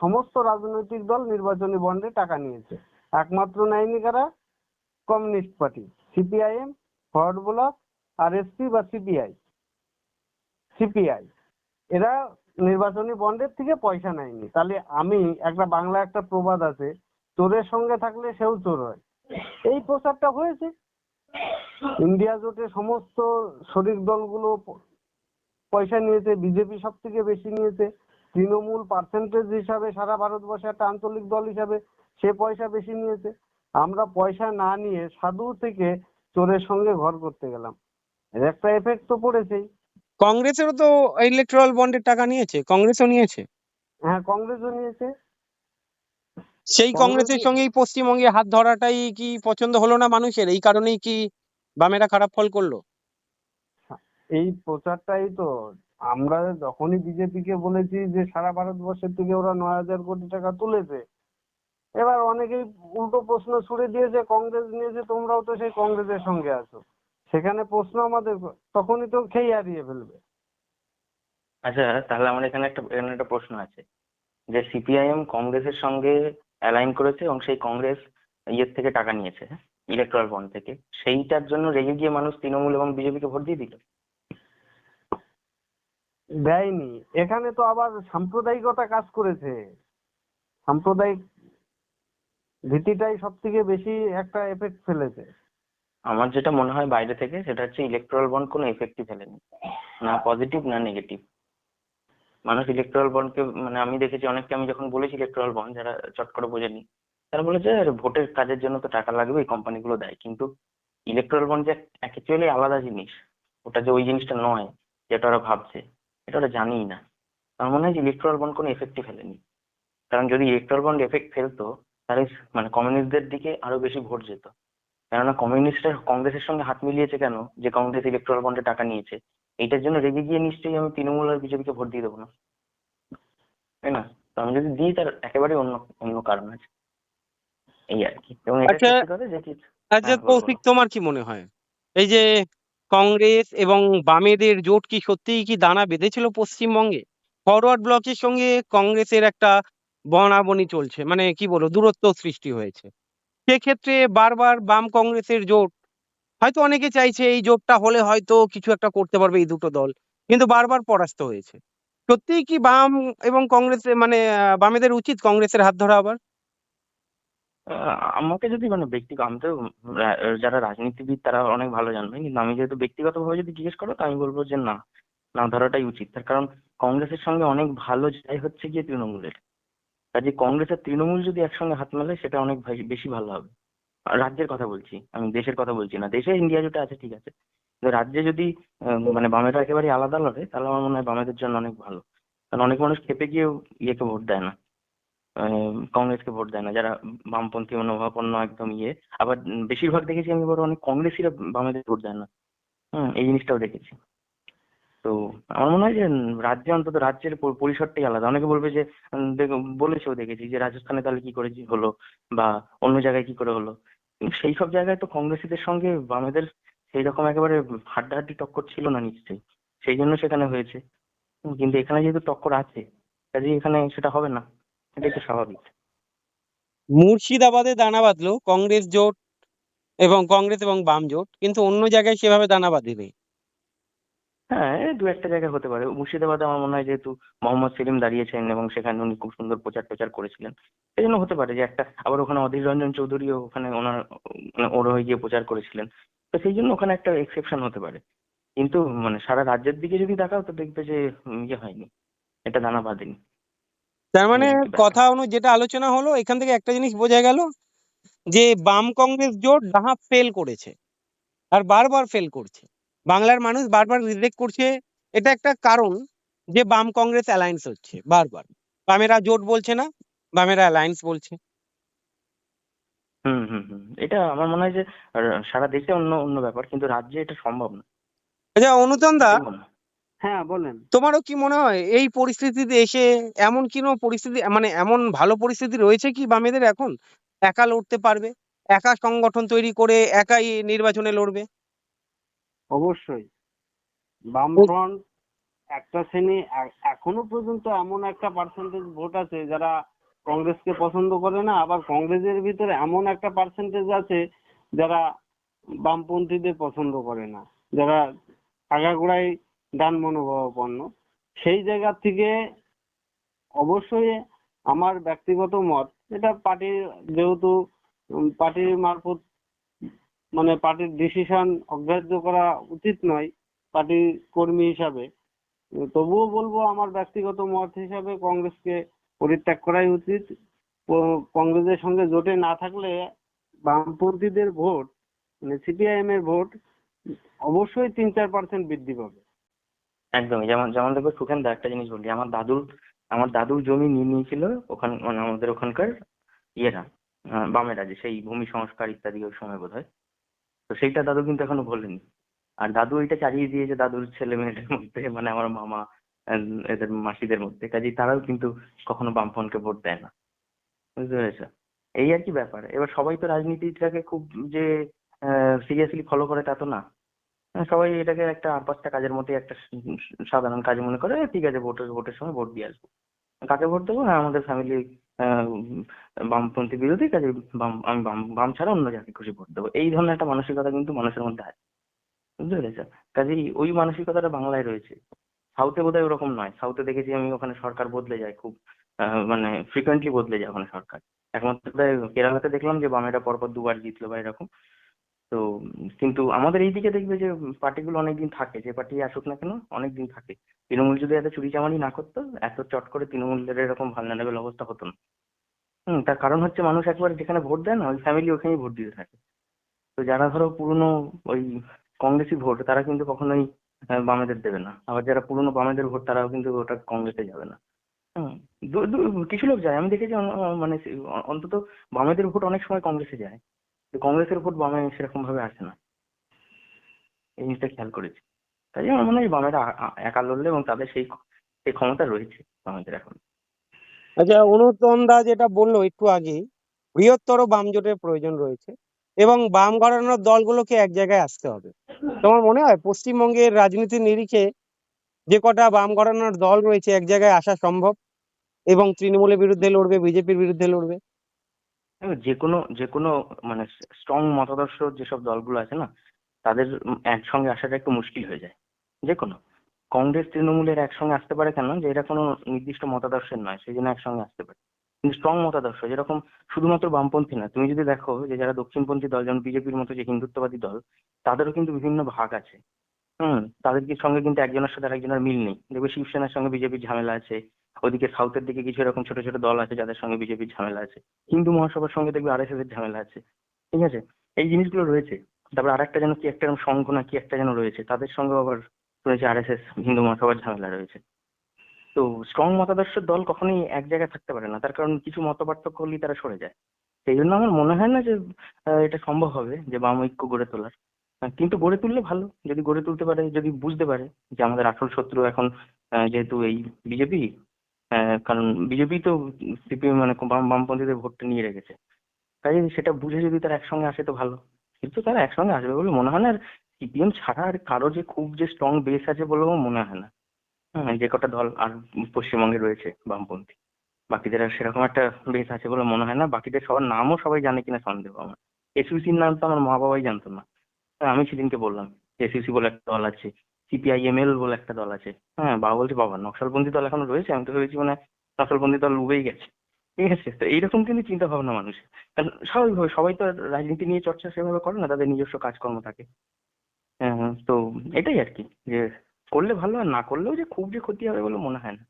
সমস্ত রাজনৈতিক দল নির্বাচনী বন্ডে টাকা নিয়েছে। একমাত্র নেয়নি কারা? Communist Party, CPIM Forward Bloc, RSP বা সিপিআই। সিপিআই। এরা নির্বাচনী বন্ডের থেকে পয়সা নেয়নি। তাহলে আমি একটা বাংলা একটা প্রবাদ আছে, চোরের সঙ্গে থাকলে সেও চোর হয়। এই প্রচারটা হয়েছে। ইন্ডিয়া জোটে সমস্ত শরিক দলগুলো পয়সা নিয়েছে, বিজেপি সব থেকে বেশি নিয়েছে। তৃণমূল পার্সেন্টেজ হিসাবে সারা ভারতবর্ষে একটা আঞ্চলিক দল হিসাবে সে পয়সা বেশি নিয়েছে। আমরা পয়সা না নিয়ে সাধু থেকে চোরের সঙ্গে ঘর করতে গেলাম। এর একটা এফেক্ট তো পড়েছেই। কংগ্রেসেরও তো ইলেকট্রাল বন্ডের টাকা নিয়েছে কংগ্রেসও নিয়েছে? হ্যাঁ কংগ্রেসও নিয়েছে। সেই কংগ্রেসের সঙ্গেই পশ্চিমবঙ্গে হাত ধরাটাই কি পছন্দ হলো না মানুষের? এই কারণেই কি বামেরা খারাপ ফল করল? এই প্রচারটাই তো আমরা যখনই বিজেপিকে বলেছি যে সারা ভারতবর্ষের থেকে ওরা নয় হাজার কোটি টাকা তুলেছে, এবার অনেকেই উল্টো প্রশ্ন ছুড়ে দিয়েছে, কংগ্রেস নিয়েছে, তোমরাও তো সেই কংগ্রেসের সঙ্গে আছো। সেখানে প্রশ্ন আমাদের, তখনই তো খেয়ে হারিয়ে ফেলবে। আচ্ছা তাহলে আমার এখানে একটা এখানে একটা প্রশ্ন আছে। যে সিপিআইএম কংগ্রেসের সঙ্গে অ্যালাইন করেছে এবং সেই কংগ্রেস ইয়ের থেকে টাকা নিয়েছে ইলেকট্রাল বন্ড থেকে, সেইটার জন্য রেগে গিয়ে মানুষ তৃণমূল এবং বিজেপিকে ভোট দিয়ে দিল? দেয়নি। এখানে তো আবার সাম্প্রদায়িকতা কাজ করেছে। সাম্প্রদায়িক ভীতিটাই সব থেকে বেশি একটা এফেক্ট ফেলেছে। আমার যেটা মনে হয় বাইরে থেকে, সেটা হচ্ছে ইলেকট্রাল বন্ড কোনো এফেক্টই ফেলেনি। না পজিটিভ না নেগেটিভ মানুষ ইলেকট্রাল বন্ডকে মানে আমি দেখেছি, অনেককে আমি যখন বলেছি ইলেকট্রাল বন্ড যারা চট করে বোঝেনি, তারা বলেছে, "আরে, ভোটের কাজের জন্য তো টাকা লাগবে এই কোম্পানিগুলো দেয়। কিন্তু ইলেকট্রাল বন্ড যে অ্যাকচুয়ালি আলাদা জিনিস, ওটা যে ওই জিনিসটা নয়, যেটা ওরা ভাবছে। এটা ওরা জানিই না। আমার মনে হয় যে ইলেকট্রাল বন্ড কোনো এফেক্টই ফেলেনি। কারণ যদি ইলেকট্রাল বন্ড এফেক্ট ফেলতো তাহলে মানে কমিউনিস্টদের দিকে আরও বেশি ভোট যেত। কেননা কমিউনিস্টরা কংগ্রেসের সঙ্গে হাত মিলিয়েছে কেন? যে কংগ্রেস ইলেকট্রাল বন্ডে টাকা নিয়েছে। এইটার জন্য রেগে গিয়ে নিশ্চয়ই আমি তৃণমূল আর বিজেপিকে ভোট দিয়ে দেবো না। তাই না? তো আমি যদি দিই তার একেবারে অন্য অন্য কারণ আছে। এই আর কি। এবং আচ্ছা, হ্যাঁ, তোমার কি মনে হয়? এই যে কংগ্রেস এবং বামেদের জোট কি সত্যিই কি দানা বেঁধেছিল পশ্চিমবঙ্গে? ফরওয়ার্ড ব্লকের সঙ্গে কংগ্রেসের একটা বনাবনি চলছে মানে কি বলব, দূরত্ব সৃষ্টি হয়েছে। সেক্ষেত্রে বারবার বাম কংগ্রেসের জোট, হয়তো অনেকে চাইছে এই জোটটা হলে হয়তো কিছু একটা করতে পারবে এই দুটো দল, কিন্তু বারবার পরাস্ত হয়েছে। সত্যিই কি বাম এবং কংগ্রেসের মানে বামেদের উচিত কংগ্রেসের হাত ধরা আবার? আমাকে যদি মানে ব্যক্তিগত আমি তো যারা রাজনীতিবিদ তারা অনেক ভালো জানবে, কিন্তু আমি যেহেতু ব্যক্তিগতভাবে যদি জিজ্ঞেস করো, তো আমি বলব যে না না ধরাটাই উচিত। তার কারণ কংগ্রেসের সঙ্গে অনেক ভালো যাই হচ্ছে গিয়ে তৃণমূলের। কাজে কংগ্রেস আর তৃণমূল যদি একসঙ্গে হাত মেলে সেটা অনেক বেশি ভালো হবে। রাজ্যের কথা বলছি, আমি দেশের কথা বলছি না। দেশে ইন্ডিয়া জোটে আছে, ঠিক আছে। রাজ্যে যদি মানে বামেরা একেবারে আলাদা লড়ে, তাহলে আমার মনে হয় বামেদের জন্য অনেক ভালো। কারণ অনেক মানুষ খেপে গিয়ে ইয়েকে ভোট দেয় না। কংগ্রেসকে ভোট দেয় না, যারা বামপন্থী মনোভাবাপন্ন একদম ইয়ে। আবার বেশিরভাগ দেখেছি আমি আবার অনেক কংগ্রেসিরা বামেদের ভোট দেয় না। হম, এই জিনিসটাও দেখেছি। তো আমার মনে হয় যে রাজ্যে অন্তত রাজ্যের পরিসরটাই আলাদা। অনেকে বলবে যে বলেছেও দেখেছি যে রাজস্থানে তাহলে কি করে হলো বা অন্য জায়গায় কি করে হলো। সেই সব জায়গায় তো কংগ্রেসীদের সঙ্গে বামেদের সেই রকম একেবারে হাড্ডাহাড্ডি টক্কর ছিল না নিশ্চয়ই। সেই জন্য সেখানে হয়েছে। কিন্তু এখানে যেহেতু টক্কর আছে, কাজেই এখানে সেটা হবে না। এটাই তো স্বাভাবিক। মুর্শিদাবাদে দানা বাঁধলো কংগ্রেস জোট এবং কংগ্রেস এবং বাম জোট কিন্তু অন্য জায়গায় সেভাবে দানা বাঁধেনি। হ্যাঁ দু একটা জায়গায় হতে পারে। মুর্শিদাবাদে আমার মনে হয় যেহেতু মোহাম্মদ সেলিম দাঁড়িয়েছেন এবং সেখানে উনি খুব সুন্দর প্রচার প্রচার করেছিলেন সেই জন্য হতে পারে যে একটা আবার ওখানে অধীর রঞ্জন চৌধুরীও ওখানে ওনার মানে ওর হয়ে গিয়ে প্রচার করেছিলেন। তো সেই জন্য ওখানে একটা এক্সেপশন হতে পারে। কিন্তু মানে সারা রাজ্যের দিকে যদি তাকাও তো দেখবে যে ইয়ে হয়নি এটা দানা বাঁধেনি। তার মানে ব্যাপার। কথা অনু যেটা আলোচনা হলো এখান থেকে একটা জিনিস বোঝা গেল যে বাম কংগ্রেস জোট ডাহা ফেল করেছে আর বারবার ফেল করছে। বাংলার মানুষ বারবার রিজেক্ট করছে এটা একটা কারণ যে বাম কংগ্রেস অ্যালায়েন্স হচ্ছে বারবার। বামেরা জোট বলছে না বামেরা অ্যালায়েন্স বলছে। হুম হুম হুম এটা আমার মনে হয় যে সারা দেশে অন্য অন্য ব্যাপার কিন্তু রাজ্যে এটা সম্ভব না। আচ্ছা অনুতম দা হয়। বলেন। তোমারও কি মনে হয় এই পরিস্থিতিতে এসে এমন কোনো পরিস্থিতি মানে এমন ভালো পরিস্থিতি রয়েছে কি বামেদের এখন? একা লড়তে পারবে? একা সংগঠন তৈরি করে একাই নির্বাচনে লড়বে? অবশ্যই। বামফ্রন্ট একটা শ্রেণি এখনও পর্যন্ত এমন একটা পার্সেন্টেজ ভোট আছে যারা কংগ্রেসকে পছন্দ করে না আবার কংগ্রেসের ভিতরে এমন একটা পার্সেন্টেজ আছে যারা বামপন্থীদের পছন্দ করে না। যারা আগাগোড়াই ডান মনোভাবাপন্ন সেই জায়গা থেকে অবশ্যই আমার ব্যক্তিগত মত, এটা পার্টির যেহেতু পার্টির মারফত মানে পার্টির ডিসিশন অগ্রাহ্য করা উচিত নয় পার্টির কর্মী হিসাবে। তবুও বলব আমার ব্যক্তিগত মত হিসাবে কংগ্রেসকে পরিত্যাগ করাই উচিত। কংগ্রেসের সঙ্গে জোটে না থাকলে বামপন্থীদের ভোট মানে সিপিআইএম এর ভোট, অবশ্যই তিন চার পার্সেন্ট বৃদ্ধি পাবে। একদমই। যেমন যেমন দেখবে সুখেন দা একটা জিনিস বলি। আমার দাদুর আমার দাদুর জমি নিয়ে নিয়েছিল ওখান মানে আমাদের ওখানকার ইয়েরা বামেরা যে সেই ভূমি সংস্কার ইত্যাদি ওই সময় বোধ হয় তো সেইটা দাদু কিন্তু এখনও ভোলেনি। আর দাদু এটা চালিয়ে দিয়েছে দাদুর ছেলে মেয়েদের মধ্যে মানে আমার মামা এদের মাসিদের মধ্যে। কাজেই তারাও কিন্তু কখনো বামফ্রন্টকে ভোট দেয় না। বুঝতে পেরেছ? এই আর কি ব্যাপার। এবার সবাই তো রাজনীতিটাকে খুব যে সিরিয়াসলি ফলো করে তা তো না। সবাই এটাকে একটা আর পাঁচটা কাজের মধ্যে একটা সাধারণ কাজ মনে করে, ঠিক আছে, ভোটের ভোটের সময় ভোট দিয়ে আসব। কাকে ভোট দেবো? হ্যাঁ আমাদের ফ্যামিলি বামপন্থী বিরোধী কাজে বাম, আমি বাম বাম ছাড়া অন্য যাকে খুশি ভোট দেবো। এই ধরনের একটা মানসিকতা কিন্তু মানুষের মধ্যে আছে। বুঝতে পেরেছ? কাজেই ওই মানসিকতাটা বাংলায় রয়েছে। সাউথে বোধহয় ওরকম নয়। সাউথে দেখেছি আমি ওখানে সরকার বদলে যায় খুব মানে ফ্রিকোয়েন্টলি বদলে যায় ওখানে সরকার। একমাত্র কেরালাতে দেখলাম যে বামেরা পরপর দুবার জিতলো বা এরকম। তো, কিন্তু আমাদের এইদিকে দেখবে যে পার্টিগুলো অনেকদিন থাকে, যে পার্টি আসুক না কেন, অনেকদিন থাকে। তৃণমূল যদি এত চুরি চামারি না করতো, এত চট করে তৃণমূলের এরকম ভালনারেবল অবস্থা হতো না। হুম, তার কারণ হচ্ছে মানুষ একবার যেখানে ভোট দেয় না, ওই ফ্যামিলি ওখানেই ভোট দিতে থাকে। তো যারা ধরো পুরনো ওই কংগ্রেসি ভোট, তারা কিন্তু কখনোই বামেদের দেবে না। আবার যারা পুরনো বামেদের ভোট, তারাও কিন্তু ওটা কংগ্রেসে যাবে না। কিছু লোক যায়। আমি দেখেছি মানে অন্তত বামেদের ভোট অনেক সময় কংগ্রেসে যায়। কংগ্রেসের ভোট বামে সেরকম ভাবে আসে না। এই জিনিসটা খেয়াল করেছি। তাই আমার মনে হয় বামেরা একা লড়লে এবং তাদের সেই সেই ক্ষমতা রয়েছে বামেদের এখন। আচ্ছা অনুতম দা যেটা বলল একটু আগে বৃহত্তর বাম জোটের প্রয়োজন রয়েছে এবং বাম ঘরানার দলগুলোকে এক জায়গায় আসতে হবে। তোমার মনে হয় পশ্চিমবঙ্গের রাজনীতির নিরিখে যে কটা বাম ঘরানার দল রয়েছে এক জায়গায় আসা সম্ভব এবং তৃণমূলের বিরুদ্ধে লড়বে, বিজেপির বিরুদ্ধে লড়বে? যে কোনো যে কোনো মানে স্ট্রং মতাদর্শ যেসব দলগুলো আছে না, তাদের একসঙ্গে আসাটা একটু মুশকিল হয়ে যায়। যে কোনো কংগ্রেস তৃণমূলের একসঙ্গে আসতে পারে কেন? যে এরা কোনো নির্দিষ্ট মতাদর্শের নয়, সেই জন্য একসঙ্গে আসতে পারে। কিন্তু স্ট্রং মতাদর্শ, যেরকম শুধুমাত্র বামপন্থী না, তুমি যদি দেখো যে যারা দক্ষিণপন্থী দল, যেমন বিজেপির মতো যে হিন্দুত্ববাদী দল, তাদেরও কিন্তু বিভিন্ন ভাগ আছে। হুম তাদেরকে সঙ্গে কিন্তু একজনের সাথে আরেকজনের মিল নেই? দেখবে শিবসেনার সঙ্গে বিজেপির ঝামেলা আছে ওদিকে সাউথের দিকে কিছু এরকম ছোট ছোট দল আছে যাদের সঙ্গে বিজেপির ঝামেলা আছে। হিন্দু মহাসভার সঙ্গে দেখবে আরএসএস এর ঝামেলা আছে। ঠিক আছে? এই জিনিসগুলো রয়েছে। তারপর আরেকটা যেন কি একটা সংঘ না কি একটা যেন রয়েছে, তাদের সঙ্গে আবার রয়েছে আরএসএস হিন্দু মহাসভার ঝামেলা রয়েছে। তো স্ট্রং মতাদর্শের দল কখনোই এক জায়গায় থাকতে পারে না। তার কারণ কিছু মত পার্থক্য হলেই তারা সরে যায়। সেই জন্য আমার মনে হয় না যে এটা সম্ভব হবে যে বাম ঐক্য গড়ে তোলার। কিন্তু গড়ে তুললে ভালো। যদি গড়ে তুলতে পারে, যদি বুঝতে পারে যে আমাদের আসল শত্রু এখন যেহেতু এই বিজেপি কারণ বিজেপি তো সিপিএম মানে বাম বামপন্থীদের ভোটটা নিয়ে রেখেছে। তাই সেটা বুঝে যদি তারা একসঙ্গে আসে তো ভালো। কিন্তু তারা একসঙ্গে আসবে বলে মনে হয় না আর সিপিএম ছাড়া আর কারও যে খুব যে স্ট্রং বেস আছে বলেও মনে হয় না। হ্যাঁ যে কটা দল আর পশ্চিমবঙ্গে রয়েছে বামপন্থী। বাকিদের আর সেরকম একটা বেস আছে বলে মনে হয় না। বাকিদের সবার নামও সবাই জানে কিনা সন্দেহ আমার। এসইউসির নাম তো আমার মা বাবাই জানতো না। হ্যাঁ, আমি সেদিনকে বললাম এসইউসি বলে একটা দল আছে। সিপিআইএমএল বলে একটা দল আছে। হ্যাঁ বাবা বলছে বাবা নকশালপন্থী দল এখনও রয়েছে আমি তো ভেবেছি মানে নকশালপন্থী দল উবেই গেছে। ঠিক আছে তো এইরকম কিন্তু চিন্তা ভাবনা মানুষের কারণ স্বাভাবিকভাবে সবাই তো রাজনীতি নিয়ে চর্চা সেভাবে করে না তাদের নিজস্ব কাজকর্ম থাকে। হ্যাঁ হ্যাঁ, তো এটাই আর কি যে করলে ভালো আর না করলেও যে খুব যে ক্ষতি হবে বলে মনে হয় না।